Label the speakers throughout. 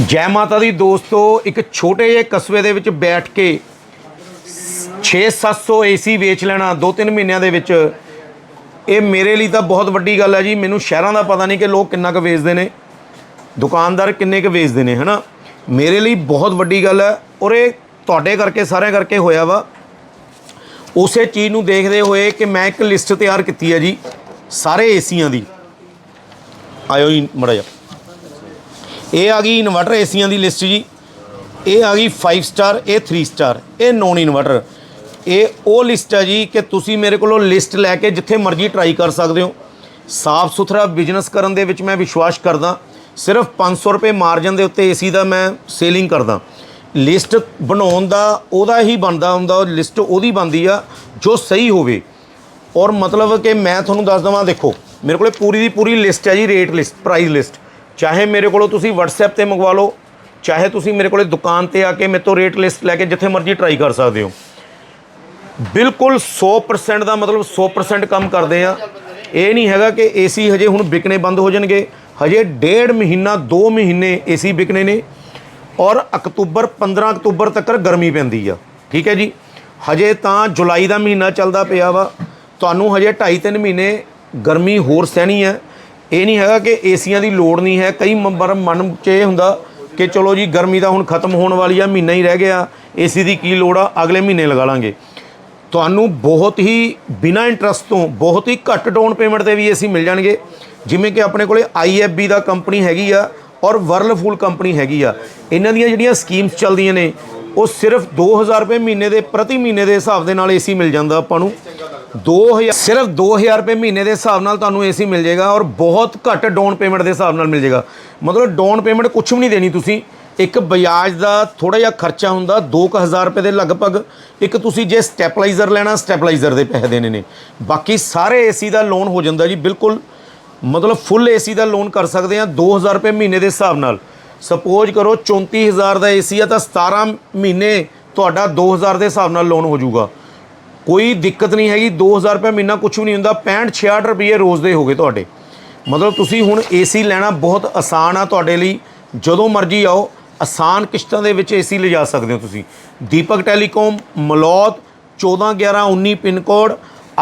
Speaker 1: ਜੈ ਮਾਤਾ ਦੀ ਦੋਸਤੋ, ਇੱਕ ਛੋਟੇ ਜਿਹੇ ਕਸਬੇ ਦੇ ਵਿੱਚ ਬੈਠ ਕੇ 6-700 ਏਸੀ ਵੇਚ ਲੈਣਾ 2-3 ਮਹੀਨਿਆਂ ਦੇ ਵਿੱਚ, ਇਹ ਮੇਰੇ ਲਈ ਤਾਂ ਬਹੁਤ ਵੱਡੀ ਗੱਲ ਹੈ ਜੀ। ਮੈਨੂੰ ਸ਼ਹਿਰਾਂ ਦਾ ਪਤਾ ਨਹੀਂ ਕਿ ਲੋਕ ਕਿੰਨਾ ਕੁ ਵੇਚਦੇ ਨੇ, ਦੁਕਾਨਦਾਰ ਕਿੰਨੇ ਕੁ ਵੇਚਦੇ ਨੇ, ਹਨਾ? ਮੇਰੇ ਲਈ ਬਹੁਤ ਵੱਡੀ ਗੱਲ ਹੈ ਔਰ ਇਹ ਤੁਹਾਡੇ ਕਰਕੇ, ਸਾਰਿਆਂ ਕਰਕੇ ਹੋਇਆ ਵਾ। ਉਸੇ ਚੀਜ਼ ਨੂੰ ਦੇਖਦੇ ਹੋਏ ਕਿ ਮੈਂ ਇੱਕ ਲਿਸਟ ਤਿਆਰ ਕੀਤੀ ਹੈ ਜੀ, ਸਾਰੇ ਏਸੀਆਂ ਦੀ। ਆਇਓ ਜੀ, ਮੜਾ ਜਾ ਇਹ ਆ ਗਈ ਇਨਵਰਟਰ ਏਸੀਆਂ ਦੀ ਲਿਸਟ ਜੀ। ਇਹ ਆ ਗਈ 5 ਸਟਾਰ ਇਹ 3 ਸਟਾਰ ਇਹ ਨੋਨ ਇਨਵਰਟਰ ਇਹ ਉਹ ਲਿਸਟ ਹੈ ਜੀ ਕਿ ਤੁਸੀਂ ਮੇਰੇ ਕੋਲੋਂ ਲਿਸਟ ਲੈ ਕੇ ਜਿੱਥੇ ਮਰਜ਼ੀ ਟਰਾਈ ਕਰ ਸਕਦੇ ਹੋ। ਸਾਫ਼ ਸੁਥਰਾ ਬਿਜ਼ਨਸ ਕਰਨ ਦੇ ਵਿੱਚ ਮੈਂ ਵਿਸ਼ਵਾਸ ਕਰਦਾ। ਸਿਰਫ 500 ਰੁਪਏ ਮਾਰਜਨ ਦੇ ਉੱਤੇ ਏਸੀ ਦਾ ਮੈਂ ਸੇਲਿੰਗ ਕਰਦਾ। ਲਿਸਟ ਬਣਾਉਣ ਦਾ ਉਹਦਾ ਹੀ ਬਣਦਾ ਹੁੰਦਾ, ਉਹ ਲਿਸਟ ਉਹਦੀ ਬਣਦੀ ਆ ਜੋ ਸਹੀ ਹੋਵੇ। ਔਰ ਮਤਲਬ ਕਿ ਮੈਂ ਤੁਹਾਨੂੰ ਦੱਸ ਦਵਾਂ, ਦੇਖੋ, ਮੇਰੇ ਕੋਲੇ ਪੂਰੀ ਦੀ ਪੂਰੀ ਲਿਸਟ ਹੈ ਜੀ ਰੇਟ ਲਿਸਟ ਪ੍ਰਾਈਸ ਲਿਸਟ ਚਾਹੇ ਮੇਰੇ ਕੋਲੋਂ ਤੁਸੀਂ WhatsApp ਤੇ ਮੰਗਵਾ ਲਓ, ਚਾਹੇ ਤੁਸੀਂ ਮੇਰੇ ਕੋਲੇ ਦੁਕਾਨ ਤੇ ਆ ਕੇ ਮੇਰੇ ਤੋਂ ਰੇਟ ਲਿਸਟ ਲੈ ਕੇ ਜਿੱਥੇ ਮਰਜ਼ੀ ਟਰਾਈ ਕਰ ਸਕਦੇ ਹੋ। ਬਿਲਕੁਲ 100% ਦਾ ਮਤਲਬ 100% ਕੰਮ ਕਰਦੇ ਆ। ਇਹ ਨਹੀਂ ਹੈਗਾ ਕਿ ਏਸੀ ਹਜੇ ਹੁਣ ਵਿਕਣੇ ਬੰਦ ਹੋ ਜਾਣਗੇ। ਹਜੇ ਡੇਢ ਮਹੀਨਾ 2 ਮਹੀਨੇ ਏਸੀ ਵਿਕਣੇ ਨੇ। ਔਰ ਅਕਤੂਬਰ 15 ਅਕਤੂਬਰ ਤੱਕ ਗਰਮੀ ਪੈਂਦੀ ਆ। ਠੀਕ ਹੈ ਜੀ? ਹਜੇ ਤਾਂ ਜੁਲਾਈ ਦਾ ਮਹੀਨਾ ਚੱਲਦਾ ਪਿਆ ਵਾ। ਤੁਹਾਨੂੰ ਹਜੇ 2.5-3 ਮਹੀਨੇ ਗਰਮੀ ਹੋਰ ਸਹਿਣੀ ਹੈ ਇਹ ਨਹੀਂ ਹੈਗਾ ਕਿ ਏਸੀਆਂ ਦੀ ਲੋੜ ਨਹੀਂ ਹੈ। ਕਈ ਮੈਂਬਰ ਮਨ 'ਚ ਇਹ ਹੁੰਦਾ ਕਿ ਚਲੋ ਜੀ, ਗਰਮੀ ਤਾਂ ਹੁਣ ਖਤਮ ਹੋਣ ਵਾਲੀ ਆ, ਮਹੀਨਾ ਹੀ ਰਹਿ ਗਿਆ। ਏਸੀ ਦੀ ਕੀ ਲੋੜ ਆ? ਅਗਲੇ ਮਹੀਨੇ ਲਗਾ ਲਾਂਗੇ। ਤੁਹਾਨੂੰ ਬਹੁਤ ਹੀ ਬਿਨਾ ਇੰਟਰਸਟ ਤੋਂ ਬਹੁਤ ਹੀ ਘੱਟ ਡਾਊਨ ਪੇਮੈਂਟ ਤੇ ਵੀ ਏਸੀ ਮਿਲ ਜਾਣਗੇ। ਜਿਵੇਂ ਕਿ ਆਪਣੇ ਕੋਲੇ IFB ਦਾ ਕੰਪਨੀ ਹੈਗੀ ਆ ਔਰ ਵਰਲਫੂਲ ਕੰਪਨੀ ਹੈਗੀ ਆ। ਇਹਨਾਂ ਦੀਆਂ ਜਿਹੜੀਆਂ ਸਕੀਮਸ ਚੱਲਦੀਆਂ ਨੇ, ਉਹ ਸਿਰਫ 2000 ਰੁਪਏ ਮਹੀਨੇ ਦੇ, ਪ੍ਰਤੀ ਮਹੀਨੇ ਦੇ ਹਿਸਾਬ ਦੇ ਨਾਲ ਏਸੀ ਮਿਲ ਜਾਂਦਾ ਆਪਾਂ ਨੂੰ। 2000 ਸਿਰਫ 2000 ਰੁਪਏ ਮਹੀਨੇ ਦੇ ਹਿਸਾਬ ਨਾਲ ਤੁਹਾਨੂੰ ਏਸੀ ਮਿਲ ਜਾਏਗਾ ਔਰ ਬਹੁਤ ਘੱਟ ਡਾਊਨ ਪੇਮੈਂਟ ਦੇ ਹਿਸਾਬ ਨਾਲ ਮਿਲ ਜਾਏਗਾ। ਮਤਲਬ ਡਾਊਨ ਪੇਮੈਂਟ ਕੁਝ ਵੀ ਨਹੀਂ ਦੇਣੀ ਤੁਸੀਂ। ਇੱਕ ਬਜਾਜ ਦਾ ਥੋੜਾ ਜਿਹਾ ਖਰਚਾ ਹੁੰਦਾ 2000 ਰੁਪਏ ਦੇ ਲਗਭਗ। ਇੱਕ ਤੁਸੀਂ ਜੇ ਸਟੈਪਲਾਈਜ਼ਰ ਲੈਣਾ, ਸਟੈਪਲਾਈਜ਼ਰ ਦੇ ਪੈਸੇ ਦੇਣੇ ਨੇ। ਬਾਕੀ ਸਾਰੇ ਏਸੀ ਦਾ ਲੋਨ ਹੋ ਜਾਂਦਾ ਜੀ, ਬਿਲਕੁਲ। ਮਤਲਬ ਫੁੱਲ ਏਸੀ ਦਾ ਲੋਨ ਕਰ ਸਕਦੇ ਆ 2000 ਰੁਪਏ ਮਹੀਨੇ ਦੇ ਹਿਸਾਬ ਨਾਲ। ਸਪੋਜ਼ ਕਰੋ 34000 ਦਾ ਏਸੀ ਆ ਤਾਂ 17 ਮਹੀਨੇ ਤੁਹਾਡਾ 2000 ਦੇ ਹਿਸਾਬ ਨਾਲ ਲੋਨ ਹੋ ਜਾਊਗਾ। ਕੋਈ ਦਿੱਕਤ ਨਹੀਂ ਹੈਗੀ 2000 ਰੁਪਏ ਮਹੀਨਾ ਕੁਝ ਵੀ ਨਹੀਂ ਹੁੰਦਾ 65 66 ਰੁਪਏ ਰੋਜ਼ ਦੇ ਹੋਗੇ ਤੁਹਾਡੇ। ਮਤਲਬ ਤੁਸੀਂ ਹੁਣ ਏਸੀ ਲੈਣਾ ਬਹੁਤ ਆਸਾਨ ਆ ਤੁਹਾਡੇ ਲਈ, ਜਦੋਂ ਮਰਜ਼ੀ ਆਓ, ਆਸਾਨ ਕਿਸ਼ਤਾਂ ਦੇ ਵਿੱਚ ਏਸੀ ਲਿਜਾ ਸਕਦੇ ਹੋ ਤੁਸੀਂ। Deepak telecom, Malaud 141119 pin code.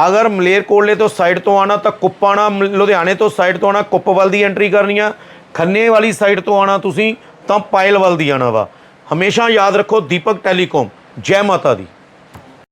Speaker 1: ਅਗਰ ਮਲੇਰਕੋਟਲੇ ਤੋਂ ਸਾਈਡ ਤੋਂ ਆਣਾ ਤਾਂ ਕੁੱਪਾਣਾ ਮ- ਲੁਧਿਆਣੇ ਤੋਂ ਸਾਈਡ ਤੋਂ ਆਣਾ ਕੁੱਪਵਲ ਦੀ ਐਂਟਰੀ ਕਰਨੀ ਆ। ਖੰਨੇ ਵਾਲੀ ਸਾਈਡ ਤੋਂ ਆਣਾ ਤੁਸੀਂ, ਤਾਂ ਪਾਇਲਵਲ ਦੀ ਆਣਾ ਵਾ। ਹਮੇਸ਼ਾ ਯਾਦ ਰੱਖੋ ਦੀਪਕ ਟੈਲੀਕਾਮ, ਜੈ ਮਾਤਾ ਦੀ।